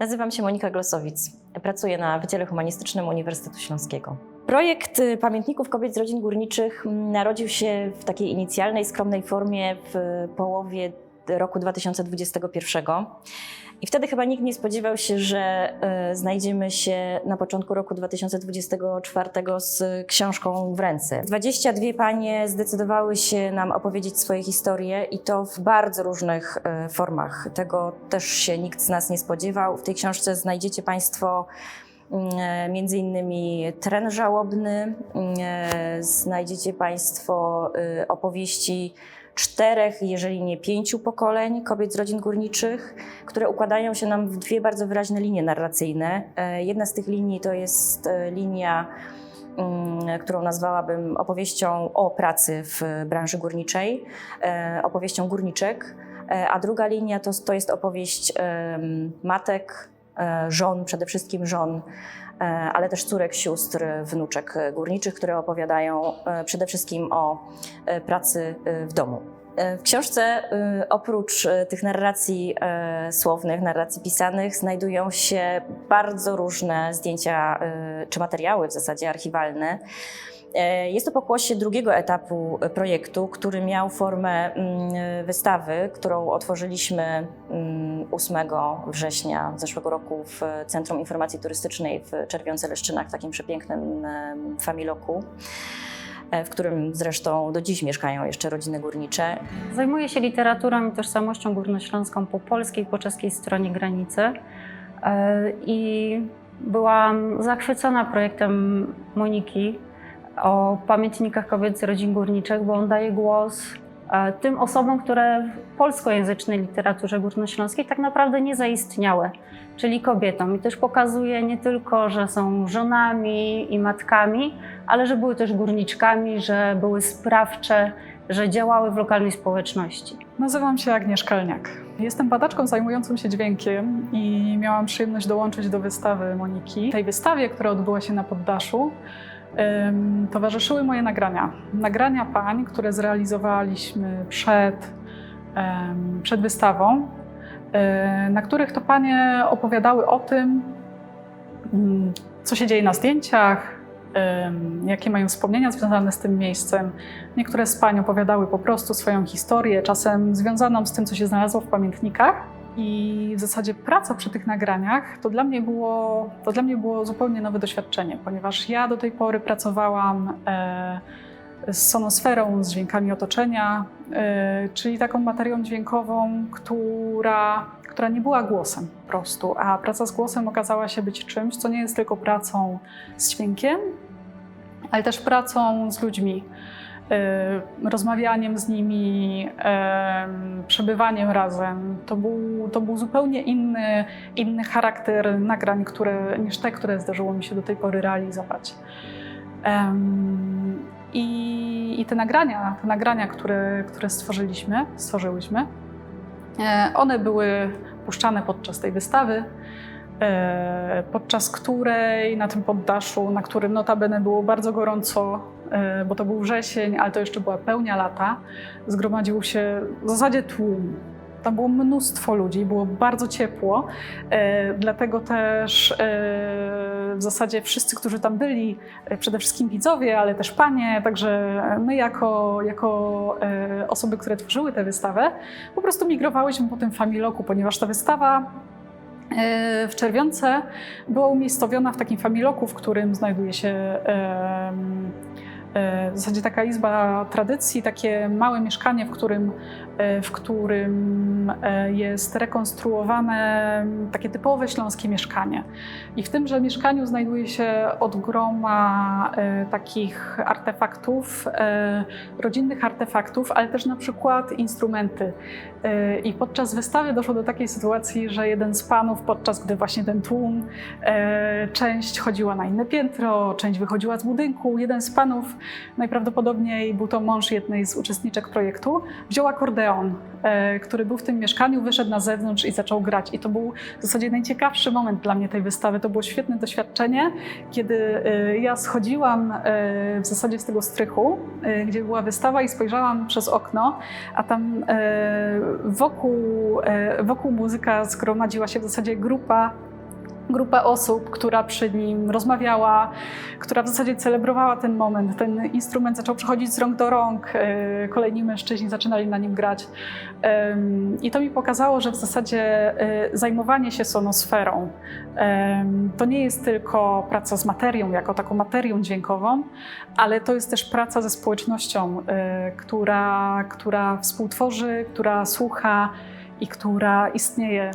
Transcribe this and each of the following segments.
Nazywam się Monika Glosowic. Pracuję na Wydziale Humanistycznym Uniwersytetu Śląskiego. Projekt y, Pamiętników Kobiet z Rodzin Górniczych mm, narodził się w takiej inicjalnej, skromnej formie w połowie roku 2021. I wtedy chyba nikt nie spodziewał się, że y, znajdziemy się na początku roku 2024 z książką w ręce. 22 panie zdecydowały się nam opowiedzieć swoje historie i to w bardzo różnych y, formach. Tego też się nikt z nas nie spodziewał. W tej książce znajdziecie Państwo mm, między innymi tren żałobny, mm, znajdziecie Państwo opowieści czterech, jeżeli nie pięciu pokoleń kobiet z rodzin górniczych, które układają się nam w dwie bardzo wyraźne linie narracyjne. E, Jedna z tych linii to jest e, linia, mm, którą nazwałabym opowieścią o pracy w branży górniczej, e, opowieścią górniczek, a druga linia to, to jest opowieść matek, żon, przede wszystkim żon, e, ale też córek, sióstr, wnuczek górniczych, które opowiadają e, przede wszystkim o e, pracy e, w domu. E, W książce e, oprócz e, tych narracji e, słownych, narracji pisanych, znajdują się bardzo różne zdjęcia czy materiały w zasadzie archiwalne. Jest to pokłosie drugiego etapu projektu, który miał formę mm, wystawy, którą otworzyliśmy mm, 8 września zeszłego roku w Centrum Informacji Turystycznej w Czerwionce-Leszczynach, w takim przepięknym familoku, w którym zresztą do dziś mieszkają jeszcze rodziny górnicze. Zajmuję się literaturą i tożsamością górnośląską po polskiej po czeskiej stronie granicy. E, I byłam zachwycona projektem Moniki o pamiętnikach kobiet z rodzin górniczych, bo on daje głos e, tym osobom, które w polskojęzycznej literaturze górnośląskiej tak naprawdę nie zaistniały, czyli kobietom. I też pokazuje nie tylko, że są żonami i matkami, ale że były też górniczkami, że były sprawcze, że działały w lokalnej społeczności. Nazywam się Agnieszka Elniak. Jestem badaczką zajmującą się dźwiękiem i miałam przyjemność dołączyć do wystawy Moniki. Tej wystawie, która odbyła się na poddaszu, towarzyszyły moje nagrania. Nagrania pań, które zrealizowaliśmy przed, przed wystawą, e, na których to panie opowiadały o tym, mm, co się dzieje na zdjęciach, jakie mają wspomnienia związane z tym miejscem. Niektóre z pań opowiadały po prostu swoją historię, czasem związaną z tym, co się znalazło w pamiętnikach. I w zasadzie praca przy tych nagraniach to dla mnie było, to dla mnie było zupełnie nowe doświadczenie, ponieważ ja do tej pory pracowałam e, z sonosferą, z dźwiękami otoczenia, e, czyli taką materią dźwiękową, która, która nie była głosem po prostu, a praca z głosem okazała się być czymś, co nie jest tylko pracą z dźwiękiem, ale też pracą z ludźmi, rozmawianiem z nimi, em, przebywaniem razem. To był, to był zupełnie inny, inny charakter nagrań które, niż te, które zdarzyło mi się do tej pory realizować. I, I te nagrania, te nagrania, które, które stworzyliśmy, stworzyłyśmy, e, one były puszczane podczas tej wystawy podczas której na tym poddaszu, na którym notabene było bardzo gorąco, e, bo to był wrzesień, ale to jeszcze była pełnia lata, zgromadził się w zasadzie tłum. Tam było mnóstwo ludzi, było bardzo ciepło, e, dlatego też e, w zasadzie wszyscy, którzy tam byli, e, przede wszystkim widzowie, ale też panie, także my jako, jako e, osoby, które tworzyły tę wystawę, po prostu migrowałyśmy po tym familoku, ponieważ ta wystawa E, w Czerwionce była umiejscowiona w takim familoku, w którym znajduje się e, w zasadzie taka izba tradycji, takie małe mieszkanie, w którym, e, w którym e, jest rekonstruowane takie typowe śląskie mieszkanie. I w tymże mieszkaniu znajduje się od groma e, takich artefaktów, e, rodzinnych artefaktów, ale też na przykład instrumenty. I podczas wystawy doszło do takiej sytuacji, że jeden z panów, podczas gdy właśnie ten tłum, część chodziła na inne piętro, część wychodziła z budynku, jeden z panów, najprawdopodobniej był to mąż jednej z uczestniczek projektu, wziął akordeon, który był w tym mieszkaniu, wyszedł na zewnątrz i zaczął grać. I to był w zasadzie najciekawszy moment dla mnie tej wystawy. To było świetne doświadczenie, kiedy e, ja schodziłam e, w zasadzie z tego strychu, e, gdzie była wystawa i spojrzałam przez okno, a tam wokół, wokół muzyka zgromadziła się w zasadzie grupa grupę osób, która przy nim rozmawiała, która w zasadzie celebrowała ten moment. Ten instrument zaczął przechodzić z rąk do rąk, e, kolejni mężczyźni zaczynali na nim grać. I to mi pokazało, że w zasadzie e, zajmowanie się sonosferą to nie jest tylko praca z materią, jako taką materią dźwiękową, ale to jest też praca ze społecznością, e, która, która współtworzy, która słucha i która istnieje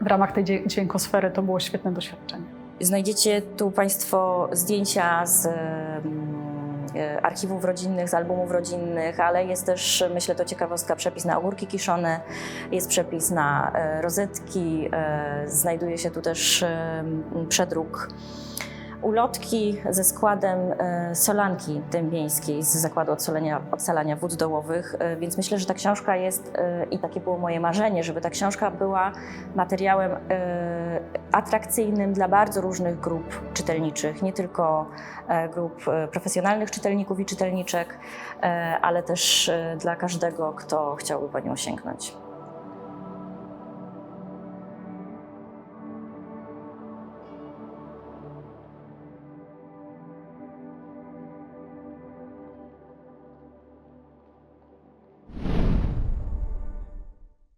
w ramach tej dźwię- dźwiękosfery. To było świetne doświadczenie. Znajdziecie tu Państwo zdjęcia z mm, e, archiwów rodzinnych, z albumów rodzinnych, ale jest też, myślę, to ciekawostka, przepis na ogórki kiszone, jest przepis na e, rozetki, e, znajduje się tu też przedruk ulotki ze składem e, solanki dębieńskiej z zakładu ocalenia, ocalania wód dołowych, e, więc myślę, że ta książka jest e, i takie było moje marzenie, żeby ta książka była materiałem atrakcyjnym dla bardzo różnych grup czytelniczych, nie tylko grup profesjonalnych czytelników i czytelniczek, ale też dla każdego, kto chciałby po nią sięgnąć.